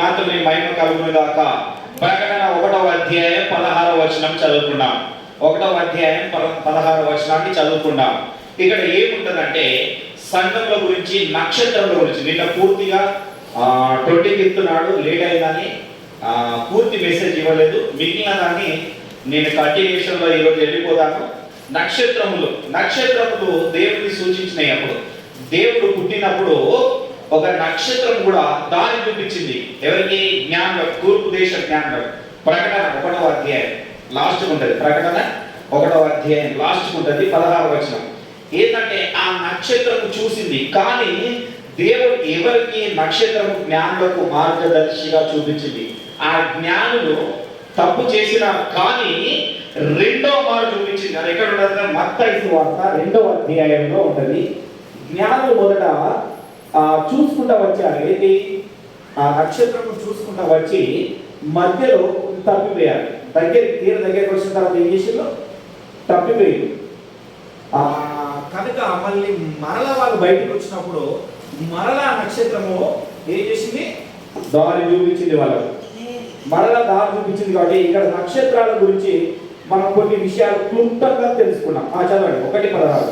మాత్రమే మహిమ కలుగును గాక ప్రకటన ఒకటవ అధ్యాయం పదహారవ వచనం చదువుకున్నాం ఒకటవ అధ్యాయం పదహారవ వచనాన్ని చదువుకున్నాం ఇక్కడ ఏముంటుందంటే సంఘముల గురించి నక్షత్రముల గురించి. నిన్న పూర్తిగా ట్వంటీ ఫిఫ్త్ నాడు లేట్ అయిందని పూర్తి మెసేజ్ ఇవ్వలేదు. మిగిలిన దాన్ని నేను కంటిన్యూషన్లో ఈరోజు వెళ్ళిపోతాను. నక్షత్రములు నక్షత్రములు దేవుడిని సూచించినాయి అప్పుడు. దేవుడు పుట్టినప్పుడు ఒక నక్షత్రం కూడా దారి చూపించింది. ఎవరికి? జ్ఞానం తూర్పు దేశ జ్ఞానం. ప్రకటన ఒకటవ అధ్యాయం. లాస్ట్ ఉంటుంది. ప్రకటన ఒకటవ అధ్యాయం. లాస్ట్ ఉంటుంది. పదహారు వచనం. ఏంటంటే ఆ నక్షత్రం చూసింది. కానీ దేవుడు ఎవరికి నక్షత్రం జ్ఞానులకు మార్గదర్శిగా చూపించింది? ఆ జ్ఞానులు తప్పు చేసిన కానీ రెండో మారు చూపించింది. అది ఎక్కడ ఉండదు మత్తయి వార్త రెండవ అధ్యాయంలో ఉంటుంది. జ్ఞానులు మొదట చూసుకుంటా వచ్చారు ఏంటి? ఆ నక్షత్రం చూసుకుంటా వచ్చి మధ్యలో తప్పిపోయారు దగ్గర తీర దగ్గరికి వచ్చిన తర్వాత ఏం చేసిండ్రు తప్పిపోయారు కనుక మళ్ళీ మరల వాళ్ళు బయటకు వచ్చినప్పుడు మరల ఆ నక్షత్రము ఏం చేసింది? దారి చూపించింది వాళ్ళకు. మరల దారి చూపించింది కాబట్టి ఇక్కడ నక్షత్రాల గురించి మనం కొన్ని విషయాలు క్లుప్తంగా తెలుసుకున్నాం. ఆ చదవండి. ఒకటి పదహారు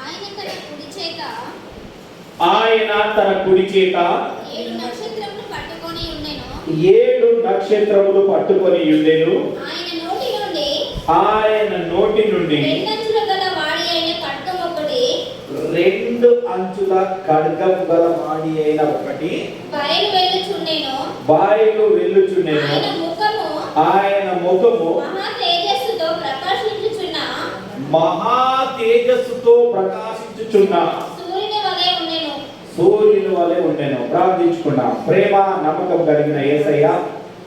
ఆయన తన కుడి చేత ఆయన తన కుడి చేత ఏడు నక్షత్రములు పట్టుకొని ఉండెను. ఆయన నోటి నుండి రెండు అంచుల ఖడ్గం గల అయిన ఒకటి బయలు వెళ్ళుచుండెను. ఆయన ముఖము మహా తేజస్సుతో ప్రకాశించుచున్న మహా తేజస్సుతో ప్రకాశించుచున్న సూర్యుని వలె ఉండెను సూర్యుని వలె ఉండెను ప్రార్థించుకున్నాం. ప్రేమ నమ్మకం కలిగిన యేసయ్య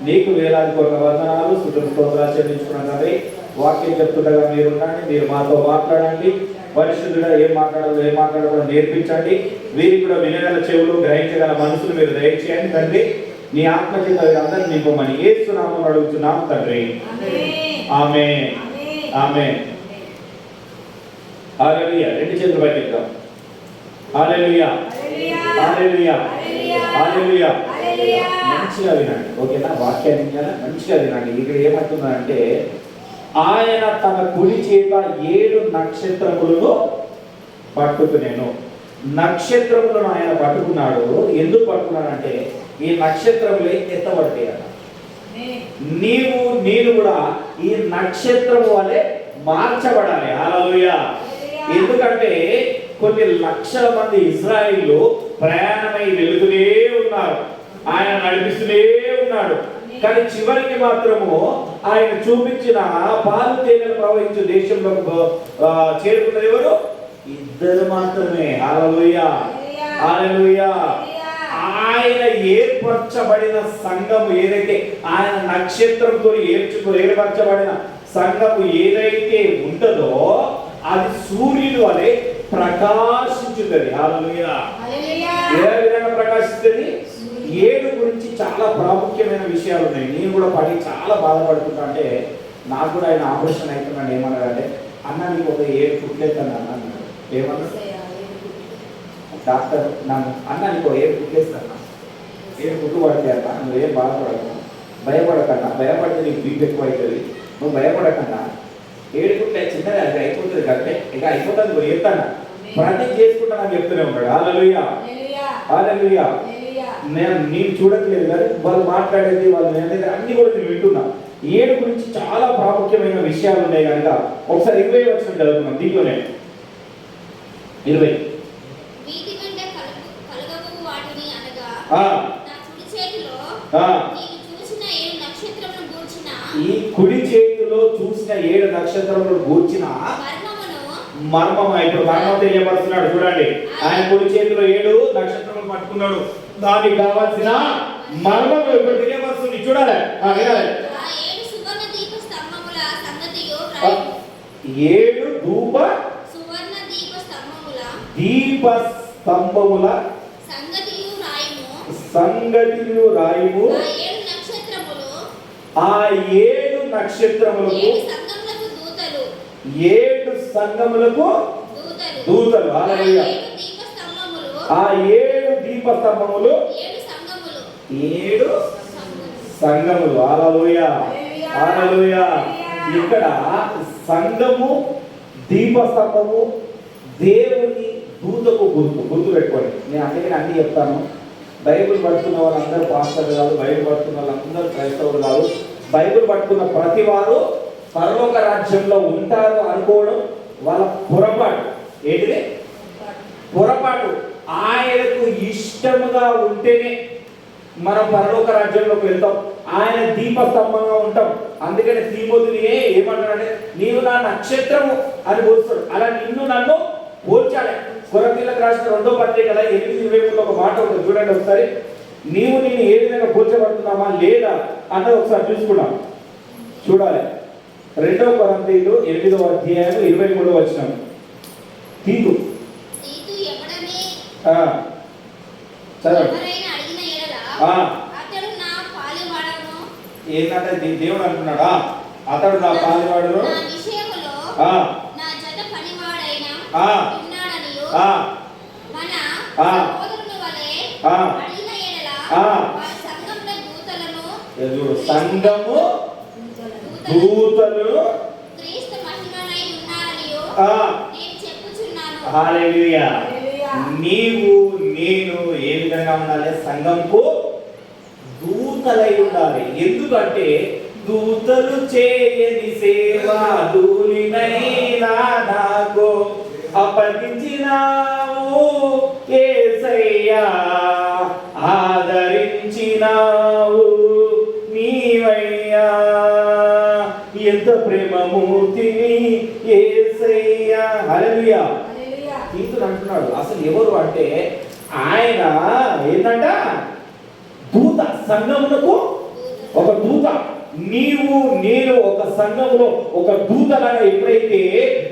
నీకు వేలాది కోట్ల వందనాలు సుతుల స్తోత్రాలు చెల్లించుకున్నాం తండ్రి. వాక్యం చెప్తుండగా మీరు ఉండండి మీరు మాతో మాట్లాడండి. పరిశుద్ధుడా ఏం మాట్లాడాలో ఏం మాట్లాడాలో నేర్పించండి. వీరికి కూడా వినగల చెవులు గ్రహించగల మనసులు మీరు దయచేయండి తండ్రి. నీ ఆత్మచేత అందరిని నింపమని ఏస్తున్నాము అడుగుతున్నాం తండ్రి. ఆమె ఆమె రెండు చేతులు పైకెత్తాం హల్లెలూయా. మంచిగా వినండి. ఓకేనా? వాక్యాన్ని? మంచిగా వినండి. ఇక్కడ ఏమంటున్నారంటే ఆయన తన కుడి చేత ఏడు నక్షత్రములను పట్టుకునేను. నక్షత్రములను ఆయన పట్టుకున్నాడు. ఎందుకు పట్టుకున్నాడంటే ఈ నక్షత్రములే ఎత్తబడతాయట నీవు నేను కూడా ఈ నక్షత్రము వలె మార్చబడాలి. హల్లెలూయా. ఎందుకంటే కొన్ని లక్షల మంది ఇజ్రాయిల్ ప్రయాణమై వెళుతూనే ఉన్నారు. ఆయన నడిపిస్తూనే ఉన్నాడు. కానీ చివరికి మాత్రము ఆయన చూపించిన పాలు తేనెలు ప్రవహించే దేశంలో చేరుకున్నది ఎవరు? ఇద్దరు మాత్రమే. ఆయన ఏర్పరచబడిన సంఘము ఏదైతే ఆయన నక్షత్రంతో ఏర్చుకో ఏర్పరచబడిన సంఘము ఏదైతే ఉంటుందో అది సూర్యుడు వలె ప్రకాశించుతుంది ఏ విధంగా ప్రకాశిస్తుంది ఏడు గురించి చాలా ప్రాముఖ్యమైన విషయాలు ఉన్నాయి నేను కూడా పడి చాలా బాధపడుతుంటా అంటే నాకు కూడా ఆయన ఆపరేషన్ అవుతున్నాడు ఏమన్నాడు అంటే అన్న నీకు ఒక ఏడు కుట్లేస్తాను అన్న ఏమన్నా డాక్టర్ నన్ను అన్న నీకు ఒక ఏడు కుట్లేస్తాను ఏడు కుట్టు పడితే అన్న నువ్వు ఏం బాధపడకు. భయపడకన్నా. భయపడితే నీకు బీపీ ఎక్కువ అవుతుంది నువ్వు భయపడకన్నా. ఏడు కుట్లే చిన్నది అది అయిపోతుంది కరెక్టే ఇక అయిపోతుంది నువ్వు ప్రతి చేసుకుంటా నాకు చెప్తూనే ఉంటాడు. హాలలుయా నేను నేను చూడట్లేదు కానీ వాళ్ళు మాట్లాడేది వాళ్ళు అనేది అన్ని కూడా నేను వింటున్నా. ఏడు గురించి చాలా ప్రాముఖ్యమైన విషయాలు ఉన్నాయి కనుక ఒకసారి ఇరవై వచ్చిన చదువుకున్నాం దీంట్లోనే ఇరవై. ఈ కుడి చేతిలో చూసిన ఏడు నక్షత్రములు గూర్చిన మర్మం ఇప్పుడు మర్మం తెలియపరుస్తున్నాడు చూడండి. ఆయన కుడి చేతిలో ఏడు నక్షత్రములు పట్టుకున్నాడు. దానికి కావాల్సిన మర్మం ఇప్పుడు తెలియపరుస్తుంది. చూడాలి. వినాలి. ఏడు ధూప దీప స్తంభముల సంగతియు ఏడు నక్షత్రములు. ఆ ఏడు నక్షత్రములకు ఏడు సంఘములకు దూతలు. దూతలు. ఆ ఏడు దీప స్తంభములు ఏడు సంఘములు. ఆలలోయ ఆలలోయ ఇక్కడ సంఘము దీపస్తంభము దేవుని దూతకు గుర్తు. గుర్తు పెట్టుకోండి నేను అందుకని అన్ని చెప్తాను. బైబిల్ పట్టుకున్న వాళ్ళందరూ పాస్టర్ కాదు బైబిల్ పట్టుకున్న వాళ్ళందరూ క్రైస్తవులు కాదు. బైబిల్ పట్టుకున్న ప్రతి వారు పరలోక రాజ్యంలో ఉంటారు అనుకోవడం వాళ్ళ పొరపాటు. ఏంటిది? పొరపాటు. ఆయనకు ఇష్టముగా ఉంటేనే మనం పరలోక రాజ్యంలోకి వెళ్తాం. ఆయన దీపస్తంభంగా ఉంటాం. అందుకని శ్రీమోదిని ఏమంటాడంటే నీవు నా నక్షత్రము అని పోస్తాడు అలా నిన్ను నన్ను పోల్చాలి. కొరతీలకు రాసిన రెండో పత్రిక కదా ఎనిమిది ఇరవై ఒక మాట ఉంటుంది. చూడండి ఒకసారి. నీవు నేను ఏ విధంగా పోల్చబడుతున్నామా? లేదా? అన్నది ఒకసారి చూసుకున్నాం చూడాలి. రెండవ కొరంతీలు ఎనిమిదవ అధ్యాయం ఇరవై మూడవ వచ్చిన తీతు. ఏంటంటే దేవుడు అంటున్నాడా? అతడు నా ఇది చూడు సంఘము దూతలు నీవు నేను ఏ విధంగా ఉండాలి? సంఘంకు దూతలై ఉండాలి. ఎందుకంటే దూతలు చేయని సేవ దూలినైనా నాకు అప్పగించినావు ఏసయ్యా ఆదరించినావు నీవయ్యా ఎంత ప్రేమమూర్తిని ఏసయ్యా. హల్లెలూయా. తీతుడు అంటున్నాడు. అసలు ఎవరు అంటే ఆయన ఏంటంట దూత సంఘమునకు ఒక దూత. నీవు నేను ఒక సంఘములో ఒక దూతలాగా ఎప్పుడైతే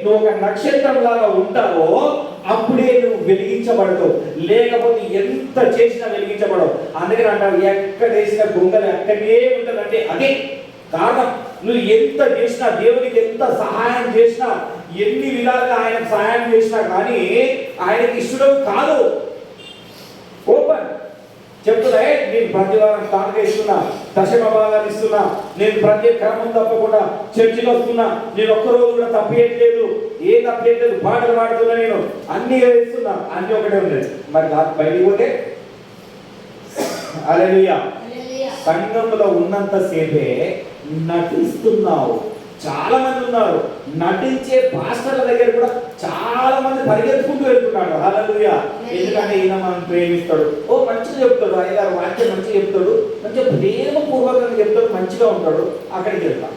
నువ్వు ఒక నక్షత్రం లాగా ఉంటావో అప్పుడే నువ్వు వెలిగించబడతావు. లేకపోతే ఎంత చేసినా వెలిగించబడవు. అందుకని అంటావు ఎక్కడ వేసిన గొంగలు ఎక్కడే ఉంటుందంటే అదే. కారణం నువ్వు ఎంత చేసినా దేవునికి ఎంత సహాయం చేసినా ఎన్ని విధాలుగా ఆయనకు సహాయం చేసినా కానీ ఆయనకి ఇష్టం కాదు. ఓపెన్ చెప్తున్నా "ఏ, నేను ప్రతి వారం కానుక ఇస్తున్నా దశమ భాగాలు ఇస్తున్నా నేను ప్రతి క్రమం తప్పకుండా చర్చికి వస్తున్నా నేను ఒక్క రోజు కూడా తప్పేయట్లేదు ఏ తప్పేయట్లేదు పాటలు పాడుతున్నా నేను అన్ని ఇస్తున్నా అన్ని ఒకటే ఉన్నాయి. మరి నాకు బయటికి పోతే? అలెలుయా సంఘంలో ఉన్నంత సేపే నటిస్తున్నావు. చాలా మంది ఉన్నారు. నటించే పాస్టర్ల దగ్గర కూడా చాలా మంది పరిగెత్తుకుంటూ వెళ్తున్నాడు హల్లెలూయా. ఎందుకంటే ఈయన మనం ప్రేమిస్తాడు. ఓ మంచిగా చెప్తాడు. అయ్యగారు వాక్యం మంచిగా చెప్తాడు. మంచిగా ప్రేమపూర్వకంగా చెప్తాడు. మంచిగా ఉంటాడు. అక్కడికి వెళ్తాం.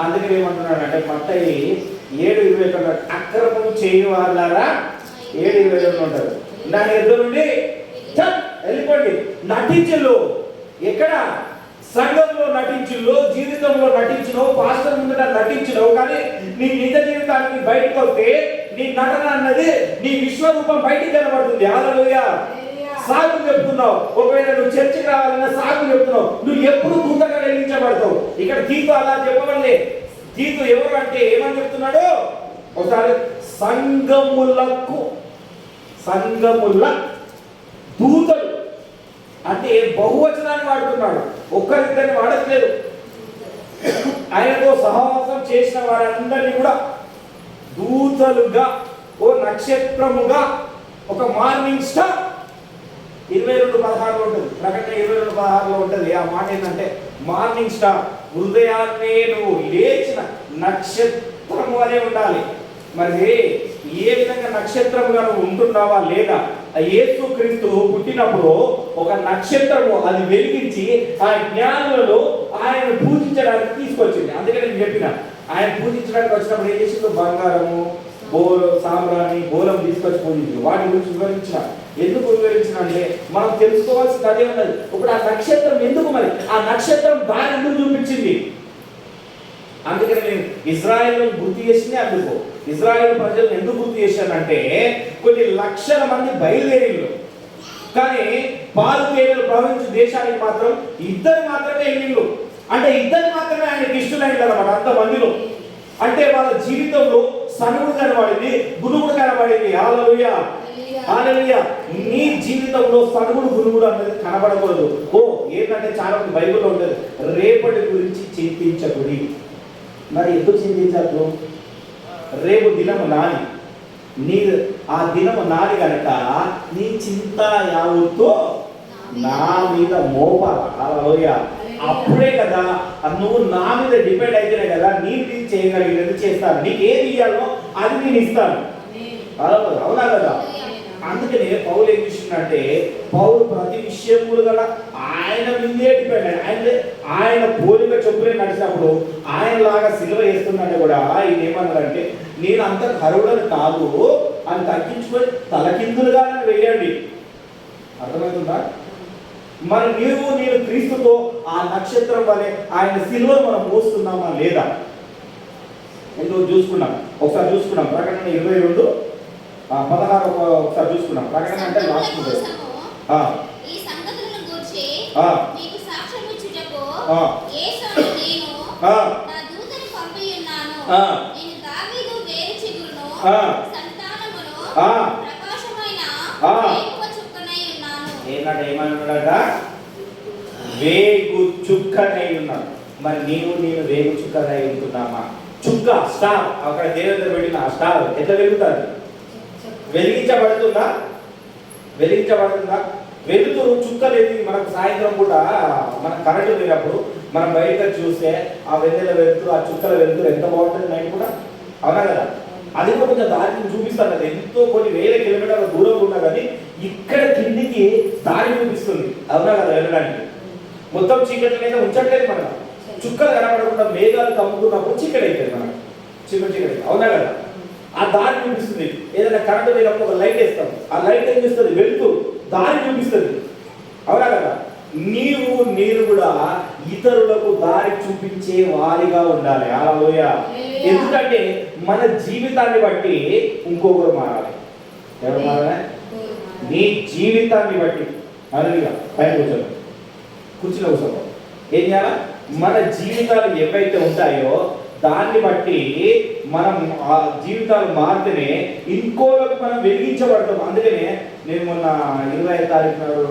అందుకని ఏమంటున్నాడు అంటే మత్తయి ఏడు ఇరవై ఒకటి అక్రమం చేయు వాళ్ళారా ఏడు ఇరవై రెండు ఉంటారు. దాని ఎదురు నుండి వెళ్ళిపోండి. నటించులు ఎక్కడ? సంఘంలో నటించులో జీవితంలో నటించినవు పాస్టర్ ముందట నటించినవు కానీ నీ నిజ జీవితానికి బయటకు వస్తే నీ నటన అన్నది నీ విశ్వరూపం బయటికి కనబడుతుంది. హల్లెలూయా సాగు చెప్తున్నావు. ఒకవేళ నువ్వు చర్చికి రావాలన్నా సాగు చెప్తున్నావు. నువ్వు ఎప్పుడు దూతగా వెలిగించబడతావు ఇక్కడ తీతు అలా చెప్పవల్లే తీతు ఎవరు అంటే ఏమని చెప్తున్నాడు? ఒకసారి సంఘములకు సంఘముల దూతలు. అంటే బహువచనాన్ని వాడుతున్నాడు. ఒక్కరిద్దరిని వాడట్లేదు. ఆయనతో సహవాసం చేసిన వారందరినీ కూడా దూతలుగా ఓ నక్షత్రముగా ఒక మార్నింగ్ స్టార్ ఇరవై రెండు పదహారులో ఉంటుంది. ప్రకటన ఇరవై రెండు పదహారులో ఉంటుంది. ఆ మాట ఏంటంటే మార్నింగ్ స్టార్ హృదయాన్నే నువ్వు లేచిన నక్షత్రము అనే ఉండాలి. మరి ఏ విధంగా నక్షత్రంగా నువ్వు ఉంటున్నావా లేదా? ఆ యేసు క్రీస్తు పుట్టినప్పుడు ఒక నక్షత్రము అది వెలిగించి ఆ జ్ఞానులలో ఆయన పూజించడానికి తీసుకొచ్చింది. అందుకని నేను చెప్పిన ఆయన పూజించడానికి వచ్చినప్పుడు ఏం చేసిందో? బంగారము బోలం సాంబ్రాన్ని బోలం తీసుకొచ్చి పూజించింది వాటి గురించి వివరించిన. ఎందుకు వివరించిన అంటే మనం తెలుసుకోవాల్సింది అదే ఉన్నది. ఇప్పుడు ఆ నక్షత్రం ఎందుకు మరి? ఆ నక్షత్రం దాని ఎందుకు చూపించింది. అందుకని నేను ఇజ్రాయెల్ గుర్తు చేసింది అందుకు. ఇజ్రాయెల్ ప్రజలను ఎందుకు గుర్తు చేశానంటే కొన్ని లక్షల మంది బయలుదేరిళ్ళు. కానీ పాలు తేనెలు ప్రవహించే దేశానికి మాత్రం ఇద్దరు మాత్రమే వెళ్ళిళ్ళు. అంటే ఇద్దరు మాత్రమే ఆయనకి ఇష్టమైంది అనమాట అంత మందిలో అంటే వాళ్ళ జీవితంలో సనుగుడు కనబడింది గునుగుడు కనబడింది. హల్లెలూయా. నీ జీవితంలో సనుగుడు గురుగుడు అనేది కనబడకూడదు. ఓ ఏంటంటే చాలా మంది బైబిల్లో ఉంటుంది రేపటి గురించి చింతించకుడి. మరి ఎందుకు చింతించద్దు రేపు దినము నాని. నీ ఆ దినము నాని గనక నీ చింత యావుతో నా మీద హల్లెలూయా. అప్పుడే కదా నువ్వు నా మీద డిపెండ్ అయితేనే కదా ఇది చేయగలిగినది చేస్తాను. నీకు ఏది ఇయ్యాలో అది నేను ఇస్తాను. అవునా కదా? అందుకనే పౌలు ఏం చేసిందంటే పౌలు ప్రతి విషయములు గల ఆయన మీదే డిపెండ్ ఆయన ఆయన పోలిక చొప్పునే నడిచినప్పుడు ఆయనలాగా సిల్వ సిలువ వేస్తుందంటే కూడా ఆయన ఏమన్నాడంటే నేను అంత కరువులను కాదు అని తగ్గించుకొని తలకిందులుగా నన్ను వేయండి. అర్థమవుతుందా? మరి నీవు నేను క్రీస్తుతో ఆ నక్షత్రం వలె ఆయన సిలువ మనం మోస్తున్నామా లేదా? ఎందుకు చూసుకున్నాం? ఒకసారి చూసుకున్నాం. ప్రకటన ఇరవై రెండు. పదహారు ఒక- ఒకసారి చూసుకున్నాం ప్రకటన అంటే లాస్ట్ ఉంటుంది. ఉన్నాను. ఉన్నాను. ఏమన్నాడట వేగు చుక్కనై ఉన్నాడు. మరి నీవు నేను వేగు చుక్కనై ఉంటున్నామా? చుక్క స్టార్. అక్కడ దేవుని పెట్టిన స్టార్. ఎట్లా వెలుగుతుంది వెలిగించబడుతుందా? వెలిగించబడుతుందా? వెలుతురు చుక్కలేది మనకు సాయంత్రం పూట మన కరెంటు లేనప్పుడు మనం బయట చూస్తే ఆ వెన్నెల వెలుతురు ఆ చుక్కల వెలుతురు ఎంత బాగుంటుంది నైట్ కూడా అవునా కదా? అది కూడా కొంచెం దారిని చూపిస్తాను కదా. ఎంతో కొన్ని వేల కిలోమీటర్ల దూరంలో ఉన్నా కానీ ఇక్కడ కిందికి దారి చూపిస్తుంది. అవునా కదా? వెళ్ళడానికి. మొత్తం చీకటి అయితే ఉంచట్లేదు మనం. చుక్కలు కనబడకుండా మేఘాలు కమ్ముకున్నప్పుడు చీకటి అవుతుంది మనకు. చీకటి చీకటి. అవునా కదా? ఆ దారి చూపిస్తుంది. ఏదైనా కరెంట్ పోయినప్పుడు ఒక లైట్ వేస్తాం. ఆ లైట్ ఏం చేస్తుంది? వెళ్తూ దారి చూపిస్తుంది. అవునా కదా? నీవు నేను కూడా ఇతరులకు దారి చూపించే వారిగా ఉండాలి. అలలోయ ఎందుకంటే మన జీవితాన్ని బట్టి ఇంకొకరు మారాలి. ఎవరు మారాలి? నీ జీవితాన్ని బట్టి. అదనిగా పైన కూర్చోండి. కుర్చీలో కూర్చోండి. ఏం చేయాలా? మన జీవితాలు ఏవైతే ఉంటాయో దాన్ని బట్టి మనం ఆ జీవితాలు మారితేనే ఇంకోలకు మనం వెలిగించబడతాం. అందుకనే నేను మొన్న ఇరవై ఐదు తారీఖు నాడు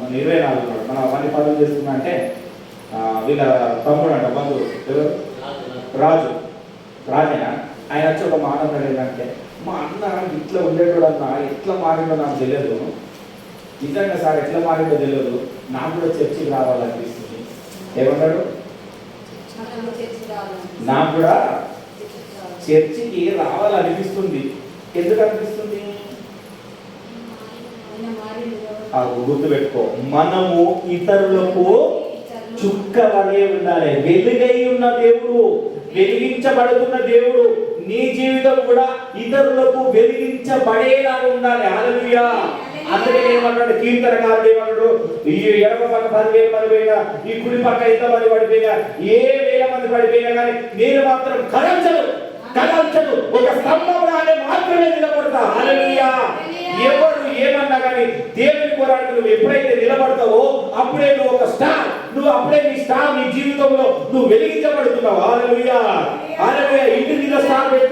మన ఇరవై నాలుగు నాడు మన పని పనులు చేస్తున్నా అంటే వీళ్ళ తమ్ముడు అంట బంధువు. రాజు. రాజేనా? ఆయన వచ్చి ఒక మాట ఏంటంటే మా అన్న ఇట్లా ఉండేటోడు అన్న ఎట్లా మారిందో నాకు తెలియదు. నిజంగా సార్ ఎట్లా మారిందో తెలియదు. నాకు కూడా చర్చికి రావాలనిపిస్తుంది. ఏమన్నాడు? నాకు కూడా చర్చికి రావాలనిపిస్తుంది. ఎందుకు అనిపిస్తుంది ఆ గుర్తు పెట్టుకో మనము ఇతరులకు చుక్క వలె ఉండాలి. వెలుగై ఉన్న దేవుడు వెలిగించబడుతున్న దేవుడు నీ జీవితం కూడా ఇతరులకు వెలిగించబడేలా ఉండాలి. హల్లెలూయా. అందుకే ఏమన్నాడు? కీర్తనకారుడు ఏమన్నాడు? ఈ ఎడమ పక్క పదివేల మంది పోయినా ఈ కుడి పక్క ఎంత మంది పడిపోయినా ఏ వేల మంది పడిపోయినా కానీ నేను మాత్రం కదల్చదు కదల్చదు ఒక స్తంభం రాలే మాత్రమే నిలబడతా. హల్లెలూయా. ఎవరు ఏమన్నా కానీ దేవుని కొరకు నువ్వు ఎప్పుడైతే నిలబడతావో అప్పుడే నువ్వు ఒక స్టార్. నువ్వు అప్పుడే నీ స్టార్ నీ జీవితంలో నువ్వు వెలిగించబడుతున్నావు. హల్లెలూయా. హల్లెలూయా. ఇంటి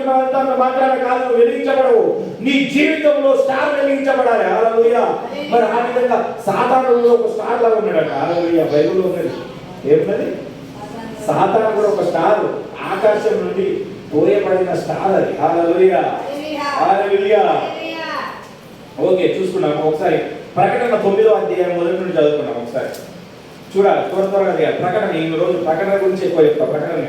మీద స్టార్ కాదు వెలిగించబడవు. నీ జీవితంలో స్టార్ వెలిగించబడాలి. హల్లెలూయా. మరి ఆ విధంగా సాధారణంలో ఒక స్టార్ లాగా ఉన్నాడట. హల్లెలూయా బైబిల్లో ఉన్నది. ఏమున్నది? సాధారణ కూడా ఒక స్టార్. ఆకాశం నుండి పోయబడిన స్టార్ అది. హల్లెలూయా. హల్లెలూయా. ఓకే చూసుకున్నాం ఒకసారి. ప్రకటన తొమ్మిదో అధ్యాయం మొదటి నుండి చదువుకున్నాం ఒకసారి. చూడాలి త్వర త్వరగా ప్రకటన ఈ రోజు ప్రకటన గురించి ఎక్కువ చెప్తా. ప్రకటన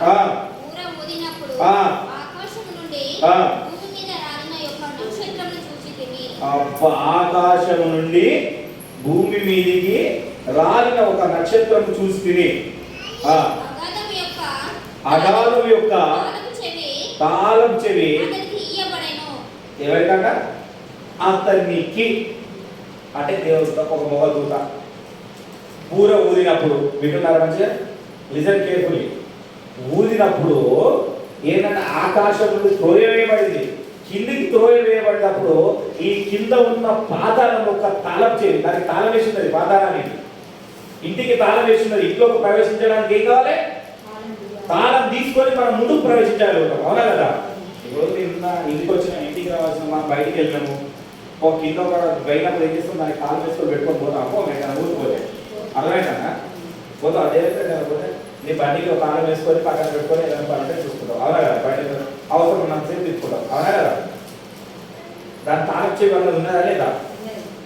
ఊర ఊదినప్పుడు ఆ. ఆకాశము నుండి. భూమి మీద రాలిన యొక్క నక్షత్రమును చూసి తిని అబ్బా, ఆకాశం నుండి భూమి మీదికి రాలిన ఒక నక్షత్రం చూసి తిని ఆ, అగాధం యొక్క తాళం చెవి ఎవరికంట? అతనికి. అంటే దేవుడు ఒక మొగ దూత పూర ఊదినప్పుడు వింటున్నారు మంచిగా? లిజన్ కేర్ఫుల్లీ ఊదినప్పుడు ఏంటంటే ఆకాశం నుండి త్రోయవేయబడింది కిందికి త్రోయవేయబడినప్పుడు ఈ కింద ఉన్న పాదాలను ఒక తాళం చేయండి దానికి తాళం వేసినది పాదాలని ఇంటికి తాళం వేసినది ఇంట్లోకి ప్రవేశించడానికి ఏం కావాలి? తాళం తీసుకొని మనం ముందుకు ప్రవేశించాలి అవునా కదా? ఈరోజు నిన్న ఇంటికి వచ్చిన ఇంటికి రావాల్సిన మనం బయటికి వెళ్ళాము ఒక కింద ఒక బయటప్పుడు ఏం చేస్తాం? దానికి తాళం వేసుకొని పెట్టుకొని పోతాం అప్పో ఊరిపోతే అర్థమైందా? పోతాం. అదే పోతే నీ బండికి ఒక కాలం వేసుకొని పక్కన పెట్టుకొని ఏదైనా పని ఉంటే చూసుకుంటాం. అవునా కదా? బయట అవసరం ఉన్నంతసేపు తీసుకుంటాం. అవునా కదా? దాని తాళం చెవి అన్నది ఉన్నదా లేదా?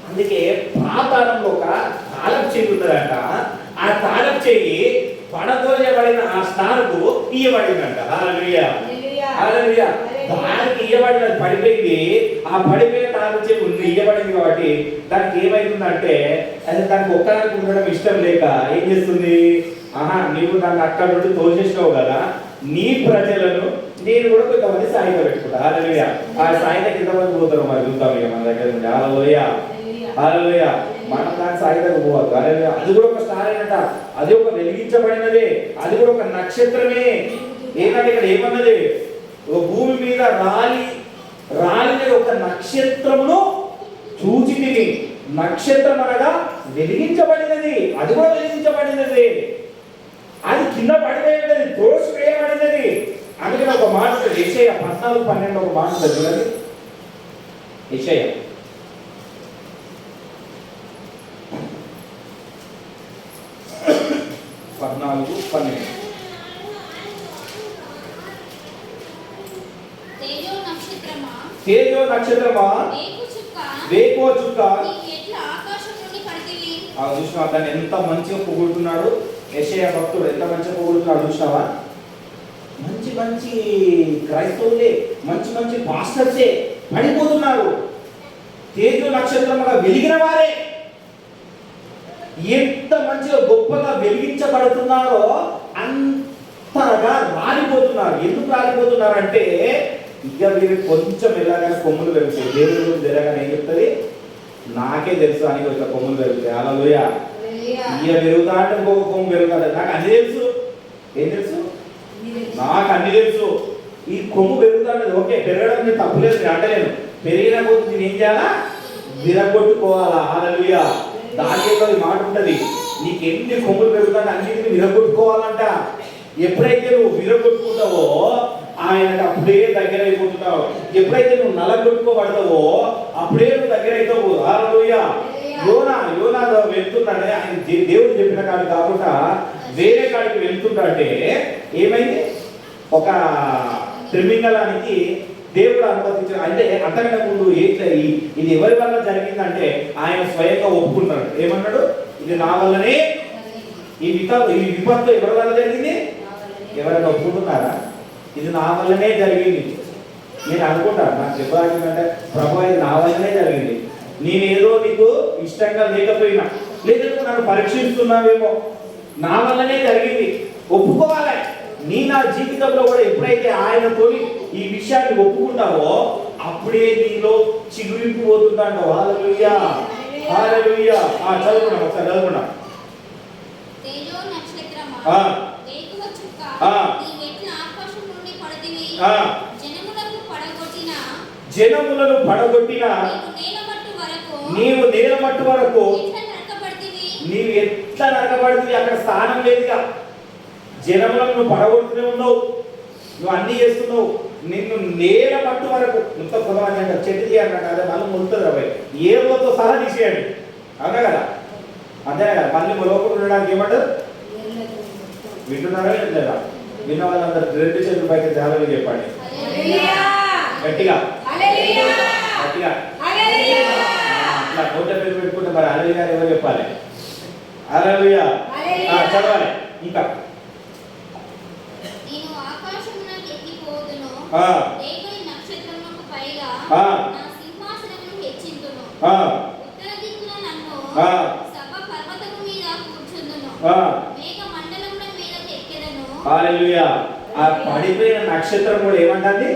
అందుకే పాతాళంలో ఒక తాళం చెవి ఉన్నదంట. ఆ తాళం చెయ్యి పడదోయబడిన ఆ స్టార్కు ఇయ్యబడిందంట. హల్లెలూయా. దానికి ఇయ్యబడినది పడిపోయింది. ఆ పడిపోయిన తాళం చెవి ఉంది ఇయ్యబడింది కాబట్టి దానికి ఏమైతుందంటే అది దానికి ఒక్కదానికి ఉండడం ఇష్టం లేక ఏం చేస్తుంది? ఆహా నీవు దాన్ని అక్కడ నుండి తోచేసినావు కదా నీ ప్రజలను నేను కూడా కొంతమంది సాయిత పెట్టుకుంటా. హల్లెలూయా ఆ సాయిత ఎంతమంది పోతారు మరి చూద్దాం ఇక మన దగ్గర నుండి. హల్లెలూయా హల్లెలూయా మనం దాని సాయితకు పోవద్దు. హల్లెలూయా అది కూడా ఒక స్టార్ అయినట అది ఒక వెలిగించబడినదే. అది కూడా ఒక నక్షత్రమే. ఏంటంటే ఇక్కడ ఏమన్నది? ఒక భూమి మీద రాలి రాలిన ఒక నక్షత్రమును చూచి నక్షత్రం అనగా వెలిగించబడినది. అది కూడా వెలిగించబడినది. అది కింద తోసి వేయబడినది. అందుకని ఒక మాట యెషయ పద్నాలుగు పన్నెండు ఒక మాట చూడండి. పద్నాలుగు పన్నెండు. తేజో నక్షత్రమా? వేకు చుక్క? చూసినావా దాన్ని ఎంత మంచిగా పొగుడుతున్నాడు? యెషయా భక్తుడు ఎంత మంచిగా పోగొడుతున్నాడు చూసినావా? మంచి మంచి క్రైస్తవులే మంచి మంచి పాస్టర్సే పడిపోతున్నారు. తేజు నక్షత్రముగా వెలిగిన వారే. ఎంత మంచిగా గొప్పగా వెలిగించబడుతున్నారో అంతగా రాలిపోతున్నారు. ఎందుకు రాలిపోతున్నారు అంటే ఇక మీరు కొంచెం ఎలాగైనా కొమ్ములు పెరుగుతాయి దేవుడు గురించి ఏం చెప్తుంది? నాకే తెలుసు అని ఇట్లా కొమ్ములు పెరుగుతాయి అలా ఇక పెరుగుతా అంటే ఇంకొక కొమ్ము పెరుగుతాడు నాకు అన్ని తెలుసు. ఏం తెలుసు? నాకు అన్ని తెలుసు. ఈ కొమ్ము పెరుగుతాడు ఓకే పెరగడం నేను తప్పులేదు నేను అంటలేను. పెరిగిన కొద్ది నేను ఏం చేయాలా? విరగొట్టుకోవాలా దానిలో ఈ మాట ఉంటది. నీకు ఎన్ని కొమ్ములు పెరుగుతాడు అన్నిటిని విరగొట్టుకోవాలంట ఎప్పుడైతే నువ్వు విరగొట్టుకుంటావో ఆయనకు అప్పుడే దగ్గర అయిపోతున్నావు ఎప్పుడైతే నువ్వు నలగొట్టుకోబడతావో అప్పుడే నువ్వు దగ్గర అవుతావు హాలలుయా యోనా యోనా వెళ్తున్నాడే. ఆయన దేవుడు చెప్పిన కాడు కాకుండా వేరే కాడికి వెళ్తుంటే ఏమైంది? ఒక త్రిమింగళానికి దేవుడు అనుమతించిన అంటే అంతకంటే ముందు ఏంటి ఇది ఎవరి వల్ల జరిగిందంటే ఆయన స్వయంగా ఒప్పుకున్నాడు. ఏమన్నాడు? ఇది నా వల్లనే ఈ విత ఈ విపత్తు ఎవరి వల్ల జరిగింది? ఎవరైనా ఒప్పుకుంటున్నారా? ఇది నా వల్లనే జరిగింది. నేను అనుకుంటాను నాకు చెప్పాలంటే ప్రభు ఇది నా వల్లనే జరిగింది. నేను ఏదో నీకు ఇష్టంగా లేకపోయినా లేదా నన్ను పరీక్షిస్తున్నావేమో నా వల్లనే జరిగింది. ఒప్పుకోవాలి. నీ నా జీవితంలో కూడా ఎప్పుడైతే ఆయనతోని ఈ విషయాన్ని ఒప్పుకుంటావో అప్పుడే నీలో చిగురింపు పోతుందంట హాలలుయ్యా హాలలుయ్యా ఆ చదువుకున్నాం ఒకసారి చదువుకున్నాం. జనములను పడగొట్టిన? నీవు నేల మట్టు వరకు నీవు ఎట్లా ఎట్లా నరకబడుతుంది అక్కడ స్థానం లేదుగా. జనములను నువ్వు పడగొడుతూనే ఉన్నావు. నువ్వు అన్ని చేస్తున్నావు. నిన్ను నేల మట్టు వరకు మొత్తం పొలం అంటే చెట్టు చేయాలన్నట్టు అదే మళ్ళీ ముడుతుంది రాబాయ్ ఏర్లతో సహా తీసేయండి. అవునా కదా? అంతేనా కదా? మళ్ళీ లోపల ఉండడానికి ఏమంటారు? వింటున్నారా వినట్లేదా విన్న వాళ్ళందరూ రెండు చేతుల పైకి జాగ్రత్తగా చెప్పండి. గట్టిగా అట్లా నోట పేరు పెట్టుకుంటే మరి అలవి గారు ఎవరు చెప్పాలి అలవియా చదవాలి ఇంకా నేను ఆకాశమునకు ఎక్కిపోదును ఆ, రేపటి నక్షత్రములకు పైగా ఆ. నా సింహాసనమును హెచ్చింతును ఆ, ఉత్తర దిక్కున నన్ను ఆ. సభ పర్వతము మీద ఆ. మేఘ మండలముల మీదకి ఎక్కెదను. హల్లెలూయా. ఆ పడిపోయిన నక్షత్రం కూడా ఏమంటుంది?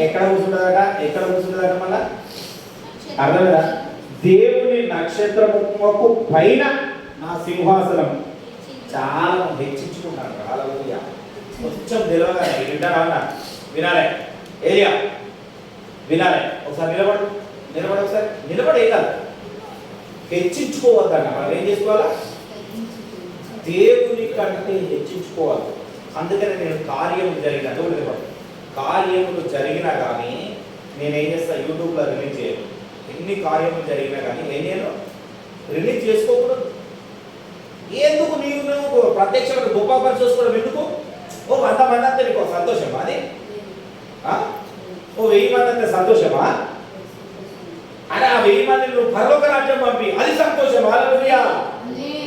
ఎక్కడ కూర్చుంటుందట? ఎక్కడ కూర్చుంటుందట మళ్ళా? నక్షత్రము. అర్థమైందా? దేవుని నక్షత్రముకు పైన నా సింహాసనం. చాలా హెచ్చించుకుంటాను హెచ్చించుకుంటారు కొంచెం నిలవగానే వింటారా? అన్న వినాలే. ఏరియా వినాలే. ఒకసారి నిలబడు. నిలబడి ఒకసారి. నిలబడి కాదు. హెచ్చించుకోవద్దన్న మనం ఏం చేసుకోవాలా? దేవుని కంటే హెచ్చించుకోవాలి. అందుకనే నేను కార్యము జరిగిన దేవుడు కార్యములు జరిగినా కానీ నేనేం చేస్తా? యూట్యూబ్లో రిలీజ్ చేయను. ఎన్ని కార్యములు జరిగినా కానీ ఏం చేయను రిలీజ్ చేసుకోకూడదు. ఎందుకు నీవు నువ్వు ప్రత్యక్షమైన గొప్ప పని చేసుకోవడం ఎందుకు? ఓ వంద మంది అంతే నీకు సంతోషమా అది? ఓ వెయ్యి మంది అంతే సంతోషమా? అరే ఆ వెయ్యి మంది నువ్వు పరలోక రాజ్యం పంపి అది సంతోషం. హల్లెలూయా.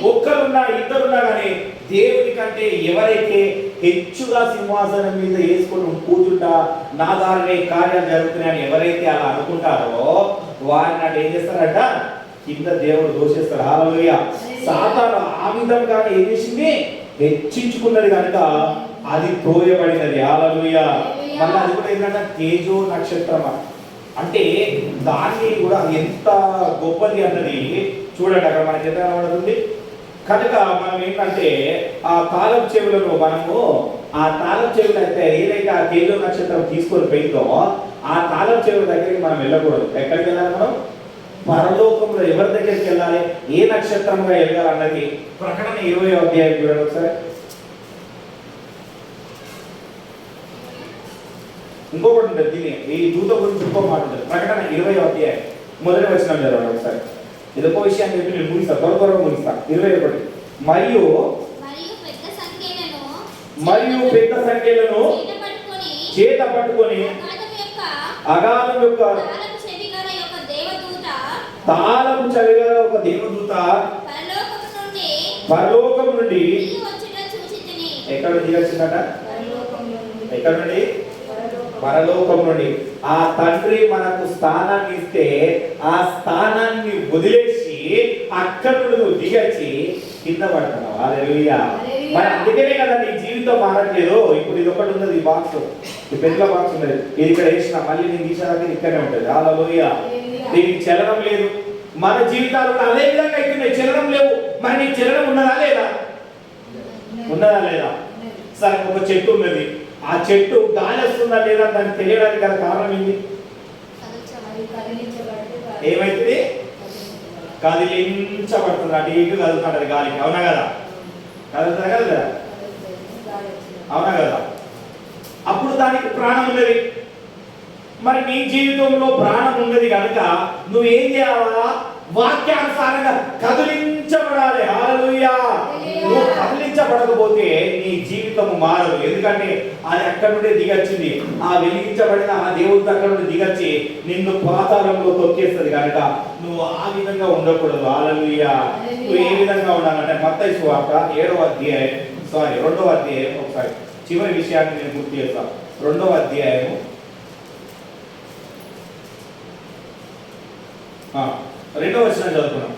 ఒక్కరున్నా ఇద్దరున్నా కానీ దేవుని కంటే ఎవరైతే హెచ్చుగా సింహాసనం మీద వేసుకొని కూర్చుంటా నా దారినే కార్యాలు జరుగుతున్నాయని ఎవరైతే అలా అనుకుంటారో వారిని అటు ఏం చేస్తారంట? కింద దేవుడు దోషిస్తాడు హాలలోయ సాతాను ఆ విధంగా ఏం చేసింది? హెచ్చించుకున్నది కనుక అది తోయబడినది. హాలలోయ మళ్ళీ అది కూడా ఏంటంటే తేజో నక్షత్రమా అంటే దాన్ని కూడా ఎంత గొప్పది అన్నది చూడండి అక్కడ మనకి ఎంత కనబడుతుంది? కనుక మనం ఏంటంటే ఆ తాళం చెవులను మనము ఆ తాళం చెవులు అయితే ఏదైతే ఆ తేజో నక్షత్రం తీసుకొని పోయిందో ఆ తాళం చెవుల దగ్గరికి మనం వెళ్ళకూడదు. ఎక్కడికి వెళ్ళాలి మనం? పరలోకంలో ఎవరి దగ్గరికి వెళ్ళాలి? ఏ నక్షత్రంగా వెళ్ళాలి అన్నది ప్రకటన ఇరవై అధ్యాయం చూడండి ఒకసారి. ఇంకొకటి ఉంటుంది దీని ఈ దూత గురించి ఇంకో మాట ఉంటుంది. ప్రకటన ఇరవై అధ్యాయం. మొదటి వచ్చిన చదవండి ఒకసారి. ఇది ఒక విషయాన్ని చెప్పి నేను ముగిస్తా. త్వర త్వరగా ముగిస్తా. ఇరవై ఒకటి. మరియు మరియు పెద్ద సంఖ్యలను చేత పట్టుకొని చేత పట్టుకొని అగాధం యొక్క తాళము చదిగా ఒక దేవదూత పరలోకము నుండి పరలోకం నుండి ఎక్కడ దిగొచ్చిందట ఎక్కడ నుండి? పరలోకం నుండి ఆ తండ్రి మనకు స్థానాన్ని ఇస్తే ఆ స్థానాన్ని వదిలేసి అక్కడి నువ్వు దిగచ్చి కింద పడుతున్నావు. హల్లెలూయా. మరి అందుకనే కదా నీ జీవితం మారట్లేదు ఇప్పుడు ఇది ఒకటి ఉన్నది బాక్స్ ఈ పెద్ద బాక్స్ ఉన్నది. ఇది ఇక్కడ వేసిన మళ్ళీ నేను తీసేదాకా ఇక్కడే ఉంటుంది. హల్లెలూయా. దీనికి చలనం లేదు. మన జీవితాలు అదే విధంగా అవుతున్నాయి చలనం లేవు. మరి నీకు చలనం ఉన్నదా లేదా? ఉన్నదా. లేదా? సరే ఒక చెట్టు ఉన్నది. ఆ చెట్టు గాలి వస్తుందా లేదా దాన్ని తెలియడానికి గల కారణం ఏంటి? ఏమైతుంది? కదిలించబడుతుంది. అటు ఇటు కదులుతుంటది గాలికి అవునా కదా? కదులుతుంది కదా అవునా కదా? అప్పుడు దానికి ప్రాణం ఉన్నది. మరి నీ జీవితంలో ప్రాణం ఉన్నది కనుక నువ్వేం చేయాలా? వాక్యానుసారంగా కదిలించబడాలి నువ్వు కదిలించబడకపోతే నీ జీవితం మారదు. ఎందుకంటే అది అక్కడ నుండి దిగచ్చింది. ఆ వెలిగించబడిన ఆ దేవుడి అక్కడ నుండి దిగచ్చి నిన్ను పాతాళంలో తొక్కేస్తుంది కనుక నువ్వు ఆ విధంగా ఉండకూడదు. హాలలుయా నువ్వు ఏ విధంగా ఉండాలంటే మత్తయి సువార్త ఏడవ అధ్యాయం సారీ రెండవ అధ్యాయం ఒకసారి చివరి విషయాన్ని నేను గుర్తు చేస్తాను రెండవ అధ్యాయం ఆ, రెండవ వచనం చదువుకున్నాం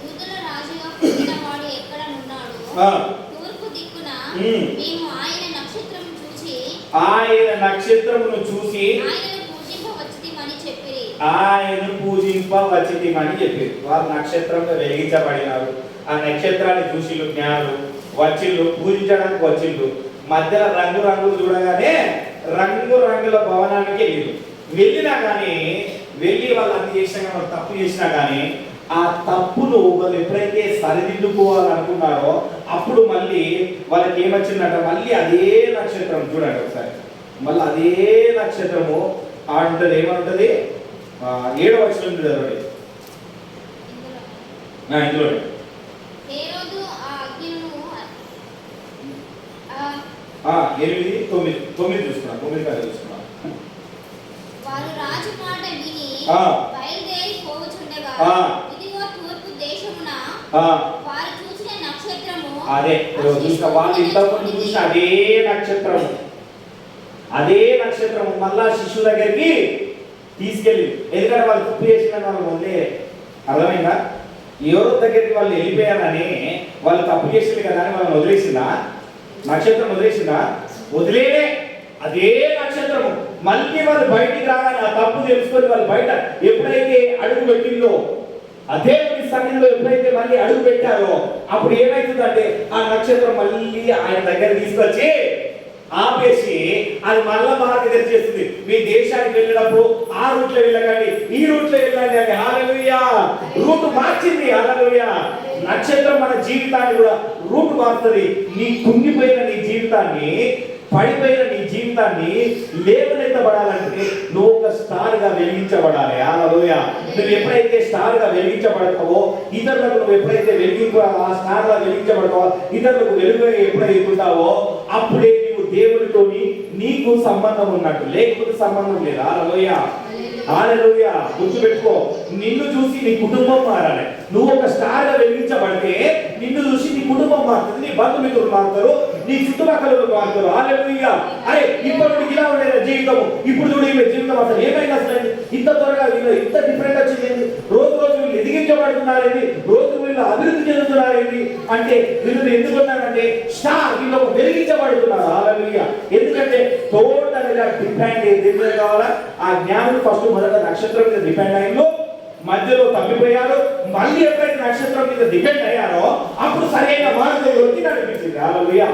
యూదుల రాజుగా పుట్టిన వాడు ఎక్కడ ఉన్నాడు ఆ. తూర్పు దిక్కున ఉమ్. మేము ఆయన నక్షత్రం చూసి ఆయన నక్షత్రమును చూసి పూజింపవచ్చితిమని చెప్పిరి. ఆయన పూజింప వచ్చితిమని చెప్పి. వారు నక్షత్రంలో వెలిగించబడినారు ఆ నక్షత్రాన్ని చూసిళ్ళు జ్ఞానులు వచ్చిళ్ళు పూజించడానికి వచ్చిళ్ళు. మధ్యలో రంగు రంగులు చూడగానే రంగు రంగుల భవనానికి వెళ్ళిండు వెళ్ళినా కానీ వెళ్ళి వాళ్ళు అన్ని చేసినా కానీ తప్పు చేసినా కానీ ఆ తప్పును వాళ్ళు ఎప్పుడైతే సరిదిద్దుకోవాలనుకున్నారో అప్పుడు మళ్ళీ వాళ్ళకి ఏమొచ్చిందంట? మళ్ళీ అదే నక్షత్రం చూడండి ఒకసారి. మళ్ళీ అదే నక్షత్రము ఆ ఉంటుంది ఏమంటుంది ఏడవ వచనం ఇందులో ఆ, ఎనిమిది తొమ్మిది. తొమ్మిది చూసుకున్నాం. తొమ్మిది కాదు చూసుకున్నాం. వారు రాజు మాట విని. బయలుదేరి పోవచుండగా ఆ. ఇదిగో తూర్పు దేశమున ఆ, వారు చూసిన నక్షత్రము అదే చూసిన వాళ్ళు ఇంతకుముందు చూసిన అదే నక్షత్రం అదే నక్షత్రం మళ్ళా శిశువు దగ్గరికి తీసుకెళ్ళి ఎందుకంటే వాళ్ళు తప్పు చేసిన వాళ్ళు వదిలే అర్థమైందా? ఎవరి దగ్గరికి వాళ్ళు వెళ్ళిపోయారని వాళ్ళు తప్పు చేసింది కదా అని వాళ్ళని వదిలేసిందా? నక్షత్రం వదిలేసిందా? వదిలేనే అదే నక్షత్రము. మళ్ళీ వాళ్ళు బయటికి రాగానే ఆ తప్పు తెలుసుకొని వాళ్ళు బయట ఎప్పుడైతే అడుగు పెట్టిందో అదే సన్నిధిలో ఎప్పుడైతే మళ్ళీ అడుగు పెట్టారో అప్పుడు ఏమైతుందంటే ఆ నక్షత్రం మళ్ళీ ఆయన దగ్గర తీసుకొచ్చి ఆపేసి అది మళ్ళా మార్గ తెరిచేస్తుంది మీ దేశానికి వెళ్ళినప్పుడు ఆ రూట్లో వెళ్ళకండి ఈ రూట్లో వెళ్ళండి అని. హాలలుయా రూట్ మార్చింది. హాలలుయా నక్షత్రం మన జీవితాన్ని కూడా రూట్ మారుతుంది. నీ కుంగిపోయిన నీ జీవితాన్ని పడిపోయిన నీ జీవితాన్ని లేవనెత్తబడాలంటే నువ్వు ఒక స్టార్గా వెలిగించబడాలి. అలలోయ నువ్వు ఎప్పుడైతే స్టార్గా వెలిగించబడతావో ఇతరులకు నువ్వు ఎప్పుడైతే వెలిగింపు ఆ స్టార్గా వెలిగించబడతావో ఇతరులకు వెలుగు ఎప్పుడైతే ఉంటావో అప్పుడే నీవు దేవుడితోని నీకు సంబంధం ఉన్నట్టు లేకపోతే సంబంధం లేదు. అలలోయ హాలెలూయ గుర్తుపెట్టుకో. నిన్ను చూసి నీ కుటుంబం మారాలి. నువ్వు ఒక స్టార్గా వెలిగించబడితే నిన్ను చూసి నీ కుటుంబం మారుతుంది నీ బంధుమిత్రులు మారుతారు నీ చుట్టుపక్కల మారుతారు. హాలెలూయ అరే ఇప్పటి ఇలా ఉండేది జీవితం ఇప్పుడు చూడు ఈమె జీవితం అసలు ఏమైనా అసలు ఇంత త్వరగా వీళ్ళు ఇంత డిఫరెంట్ వచ్చింది రోజు రోజు వీళ్ళు ఎదిగించబడుతున్నారేంటి? రోజు వీళ్ళు అభివృద్ధి చెందుతున్నారేంటి? అంటే వీళ్ళు ఎందుకున్నారంటే స్టార్ వీళ్ళు వెలిగించబడుతున్నారు. హాలెలూయ ఎందుకంటే తోడు గా డిపెండ్ ఏది మీద కావాలా? ఆ జ్ఞానులు ఫస్ట్ మొదట నక్షత్రం మీద డిపెండ్ అయ్యిందో మధ్యలో తప్పిపోయారు. మళ్ళీ ఎప్పుడైతే నక్షత్రం మీద డిపెండ్ అయ్యారో అప్పుడు సరైన మార్గంలోకి నడిపించింది హాలెలూయ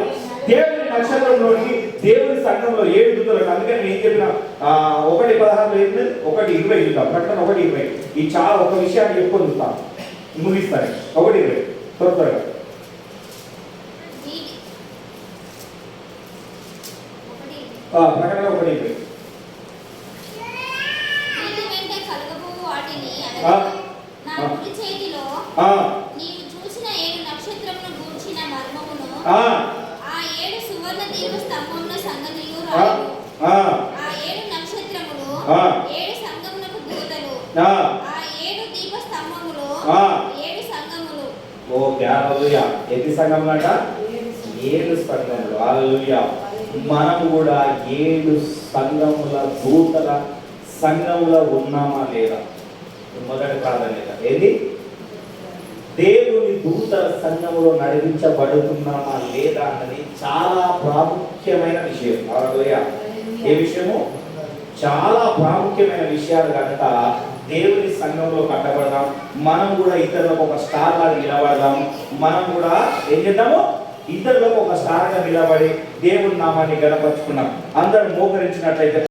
దేవుని నక్షత్రంలోకి దేవుని సంఘంలో ఏడు దూతలు అందుకని నేను చెప్పిన ఒకటి పదహారు ఏంటి ఒకటి ఇరవై చూద్దాం ప్రకటన ఒకటి ఇరవై. ఈ చాలా ఒక విషయాన్ని చెప్పుకొని చూస్తాను ముగిస్తాను. ఒకటి ఇరవై. త్వర త్వరగా వీటి ఒకటి ఆ, ప్రకటన ఒకటి ఇరవై వీటి వెంట కలగబో వాటిని ఆ. అనగా నా ఆ. కుడి చేతిలో ఆ, నీవు చూసిన ఏడు నక్షత్రమును గూర్చిన మర్మమును ఆ, ఆ ఏడు సువర్ణ దీప స్తంభముల సంగతియు ఆ, రాయము ఆ, ఆ ఏడు నక్షత్రములు ఆ. ఏడు సంగములకు దూతలు. ఆ. ఆ ఏడు దీప స్తంభములు ఆ. ఏడు సంగములు. ఓకే ఎన్ని సంఘములు అంట ఏడు సంఘములు హల్లెలూయా. మనం కూడా ఏడు సంఘముల దూతల సంఘములో ఉన్నామా లేదా? మొదటి ప్రాధాన్యత. ఏది? దేవుని దూతల సంఘములో నడిపించబడుతున్నామా లేదా అన్నది చాలా ప్రాముఖ్యమైన విషయం. హల్లెలూయా. ఏ విషయము? చాలా ప్రాముఖ్యమైన విషయాలు కనుక దేవుని సంఘంలో కట్టబడదాం. మనం కూడా ఇతరులకు ఒక స్టార్ లాగా నిలబడదాం. మనం కూడా ఏం చేద్దాము? ఇద్దరిలో ఒక స్టార్ నిలబడి దేవుని నామాన్ని గణపరుచుకున్నాం. అందరూ మోకరించినట్లయితే